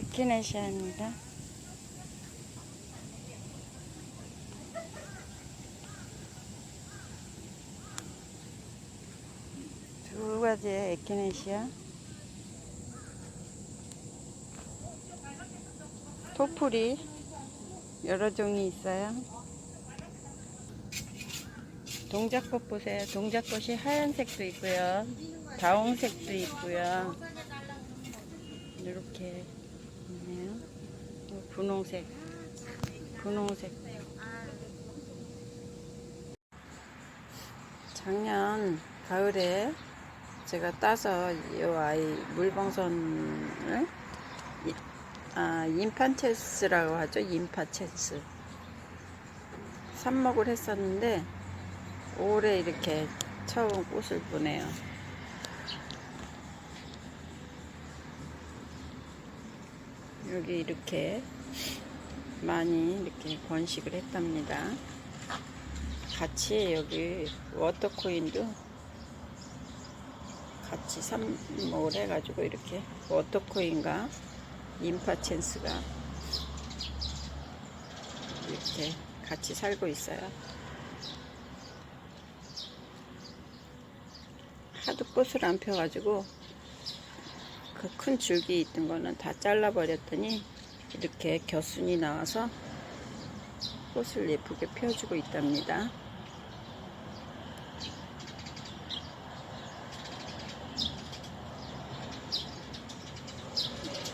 에키네시아입니다. 두 가지의 에키네시아. 토풀이 여러 종이 있어요. 동작꽃 보세요. 동작꽃이 하얀색도 있고요. 다홍색도 있고요. 이렇게 또 분홍색, 분홍색. 작년 가을에 제가 따서 이 아이 물방선을 이- 아, 인판체스라고 하죠. 인파체스. 삽목을 했었는데 올해 이렇게 처음 꽃을 보네요. 여기 이렇게 많이 이렇게 번식을 했답니다. 같이 여기 워터코인도 같이 삽목을 해가지고 이렇게 워터코인과 인파첸스가 이렇게 같이 살고 있어요. 하도 꽃을 안 펴가지고 그 큰 줄기 있던 거는 다 잘라버렸더니 이렇게 겨순이 나와서 꽃을 예쁘게 펴주고 있답니다.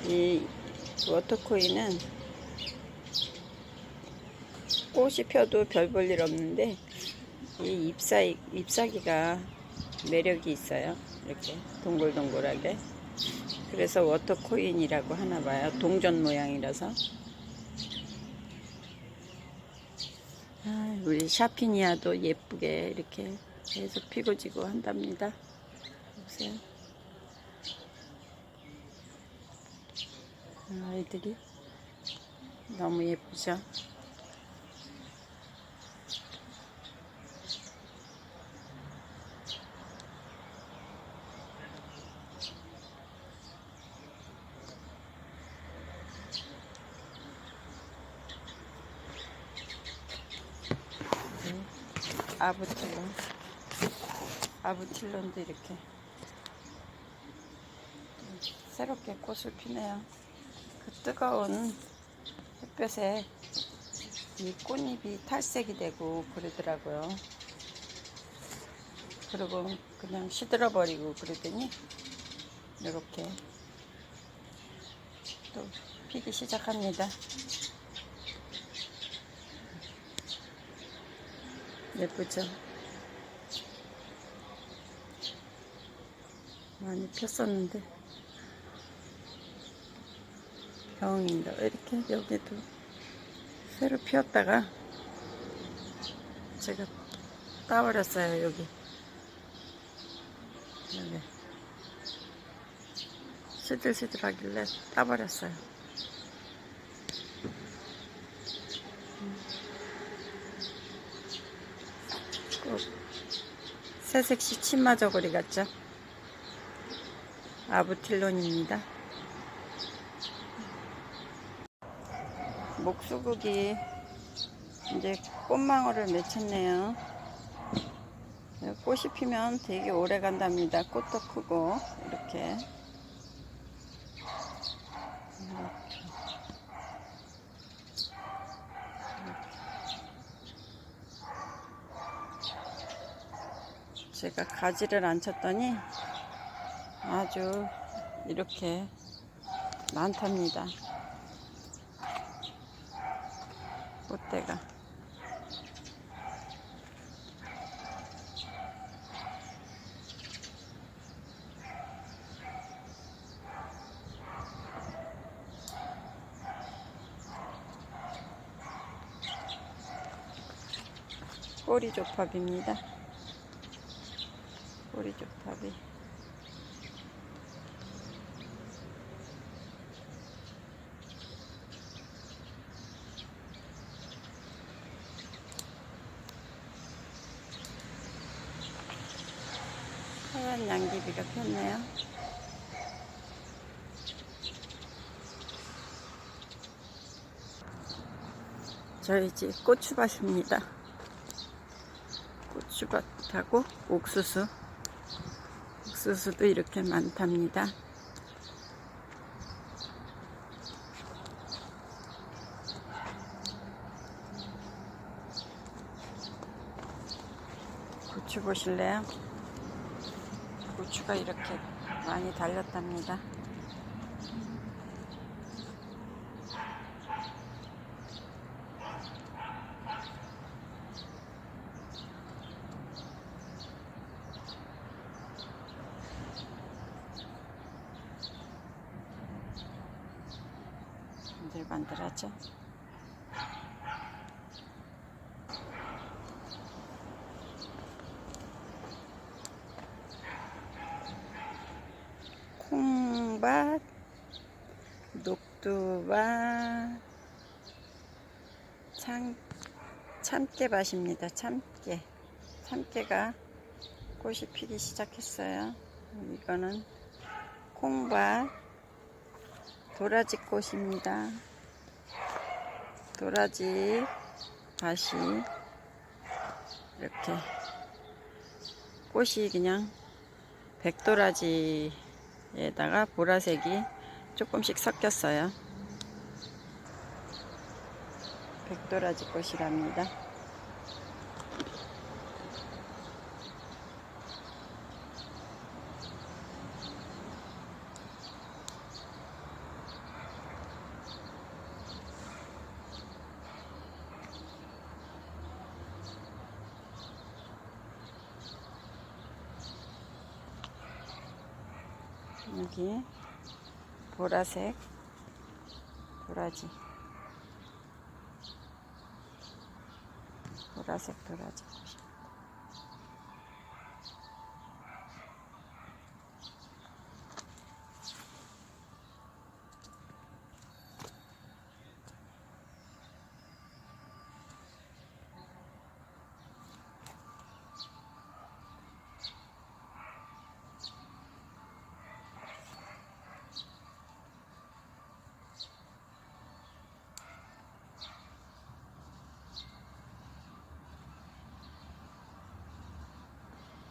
이 워터코인은 꽃이 펴도 별 볼 일 없는데 이 잎사 잎사귀가 매력이 있어요. 이렇게 동글동글하게. 그래서 워터코인이라고 하나 봐요. 동전 모양이라서. 아, 우리 샤피니아도 예쁘게 이렇게 해서 피고 지고 한답니다. 보세요. 아이들이 너무 예쁘죠? 아부틸론. 아부틸론도 이렇게 새롭게 꽃을 피네요. 그 뜨거운 햇볕에 이 꽃잎이 탈색이 되고 그러더라고요. 그리고 그냥 시들어 버리고 그러더니 이렇게 또 피기 시작합니다 예쁘죠? 많이 폈었는데 병입니다. 이렇게 여기도 새로 피었다가 제가 따버렸어요. 여기 여기 시들시들 하길래 따버렸어요. 새색시 치마 저고리 같죠? 아부틸론입니다. 목수국이 이제 꽃망울을 맺혔네요. 꽃이 피면 되게 오래 간답니다. 꽃도 크고 이렇게. 제가 가지를 안 쳤더니 아주 이렇게 많답니다. 꽃대가. 꼬리 조팝입니다. 꼬리 쪽탑이 파란 양귀비가 폈네요. 저희 집 고추밭입니다. 고추밭하고 옥수수. 옥수수도 이렇게 많답니다. 고추 보실래요? 고추가 이렇게 많이 달렸답니다. 반들반들하죠? 콩밭, 녹두밭, 참, 참깨밭입니다. 참깨. 참깨가 꽃이 피기 시작했어요. 이거는 콩밭, 도라지 꽃입니다. 도라지 밭이 이렇게 꽃이 그냥 백도라지에다가 보라색이 조금씩 섞였어요. 백도라지 꽃이랍니다. 여기 보라색 도라지. 보라색 도라지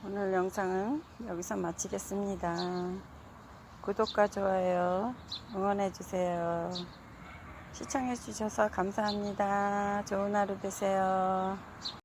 오늘 영상은 여기서 마치겠습니다. 구독과 좋아요 응원해주세요. 시청해주셔서 감사합니다. 좋은 하루 되세요.